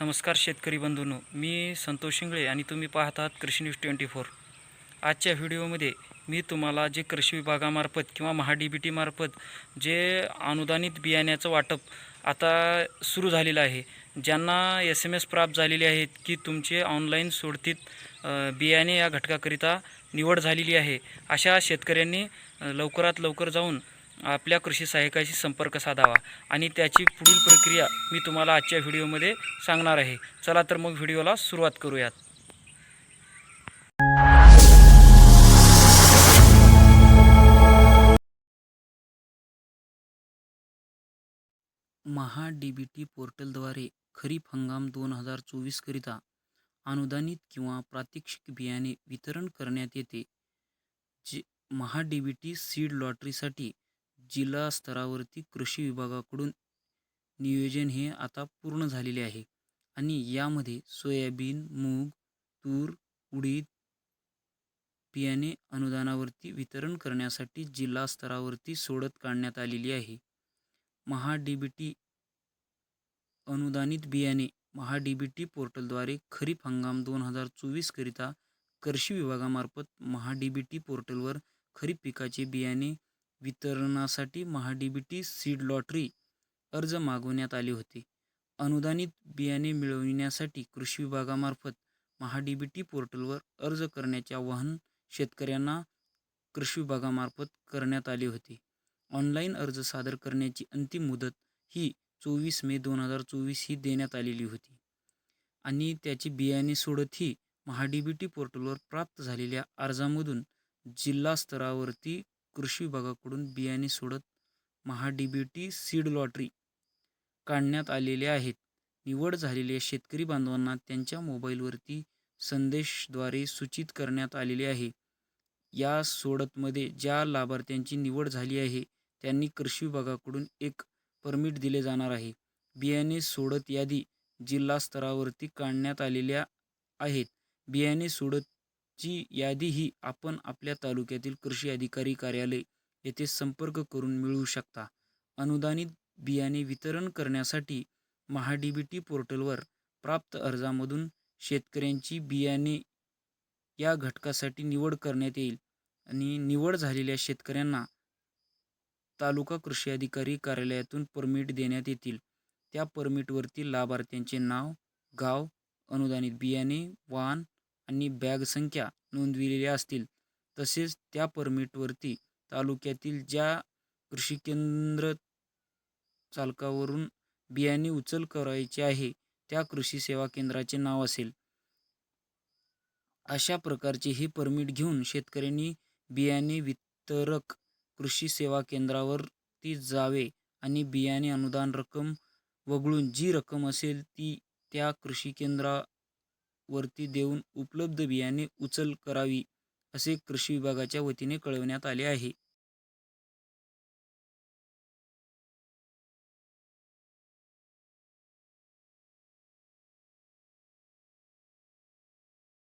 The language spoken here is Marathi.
नमस्कार शेतकरी बंधूंनो मी संतोष शिंगळे आणि तुम्ही पाहत आहात कृषी न्यूज ट्वेंटी फोर. आजच्या व्हिडिओमध्ये मी तुम्हाला जे कृषी विभागामार्फत किंवा महा डी बी टीमार्फत जे अनुदानित बियाण्याचं वाटप आता सुरू झालेलं आहे ज्यांना एस एम एस प्राप्त झालेले आहेत की तुमचे ऑनलाईन सोडतीत बियाणे या घटकाकरिता निवड झालेली आहे अशा शेतकऱ्यांनी लवकरात लवकर जाऊन आपल्या कृषी सहाय्यकाशी संपर्क साधावा आणि त्याची पुढील प्रक्रिया मी तुम्हाला आजच्या व्हिडिओमध्ये सांगणार आहे. चला तर मग व्हिडिओला सुरुवात करूयात. महा डी बी टी पोर्टलद्वारे खरीप हंगाम दोन हजार चोवीसकरिता अनुदानित किंवा प्रात्यक्षिक बियाणे वितरण करण्यात येते. जे Maha D B T seed लॉटरीसाठी जिल्हा स्तरावरती कृषी विभागाकडून नियोजन हे आता पूर्ण झालेले आहे. आणि यामध्ये सोयाबीन मूग तूर उडीद बियाणे अनुदानावरती वितरण करण्यासाठी जिल्हा स्तरावरती सोडत काढण्यात आलेली आहे. महा डी बी टी अनुदानित बियाणे महा डी बी टी पोर्टलद्वारे खरीप हंगाम दोन हजार चोवीसकरिता कृषी विभागामार्फत महा डी बी टी पोर्टलवर खरीप पिकाचे बियाणे वितरणासाठी महाडीबीटी सीड लॉटरी अर्ज मागवण्यात आले होते. अनुदानित बियाणे मिळविण्यासाठी कृषी विभागामार्फत महाडीबीटी पोर्टलवर अर्ज करण्याचे आवाहन शेतकऱ्यांना कृषी विभागामार्फत करण्यात आले होते. ऑनलाईन अर्ज सादर करण्याची अंतिम मुदत ही चोवीस मे दोन हजार चोवीस ही देण्यात आलेली होती. आणि त्याची बियाणे सोडत ही महाडीबीटी पोर्टलवर प्राप्त झालेल्या अर्जामधून जिल्हा स्तरावरती कृषी विभागाकडून बियाणे सोडत MahaDBT B T seed lottery काढण्यात आलेले आहेत. निवड झालेल्या शेतकरी बांधवांना त्यांच्या मोबाईलवरती संदेशद्वारे सूचित करण्यात आलेले आहे. या सोडतमध्ये ज्या लाभार्थ्यांची निवड झाली आहे त्यांनी कृषी विभागाकडून एक परमिट दिले जाणार आहे. बियाणे सोडत यादी जिल्हा स्तरावरती काढण्यात आलेल्या आहेत. बियाणे सोडत ची यादी ही आपण आपल्या तालुक्यातील कृषी अधिकारी कार्यालय येथे संपर्क करून मिळवू शकता. अनुदानित बियाणे वितरण करण्यासाठी महाडीबीटी बी टी पोर्टलवर प्राप्त अर्जामधून शेतकऱ्यांची बियाणे या घटकासाठी निवड करण्यात येईल आणि निवड झालेल्या शेतकऱ्यांना तालुका कृषी अधिकारी कार्यालयातून परमिट देण्यात येतील. त्या परमिटवरती लाभार्थ्यांचे नाव गाव अनुदानित बियाणे वाहन आणि बॅग संख्या नोंदविलेल्या असतील. तसेच त्या परमिटवरती तालुक्यातील ज्या कृषी केंद्र चालकावरून बियाणे उचल करायचे आहे त्या कृषी सेवा केंद्राचे नाव असेल. अशा प्रकारचे हे परमिट घेऊन शेतकऱ्यांनी बियाणे वितरक कृषी सेवा केंद्रावरती जावे आणि बियाणे अनुदान रक्कम वगळून जी रक्कम असेल ती त्या कृषी केंद्रा वरती देऊन उपलब्ध बियाणे उचल करावी असे कृषी विभागाच्या वतीने कळवण्यात आले आहे.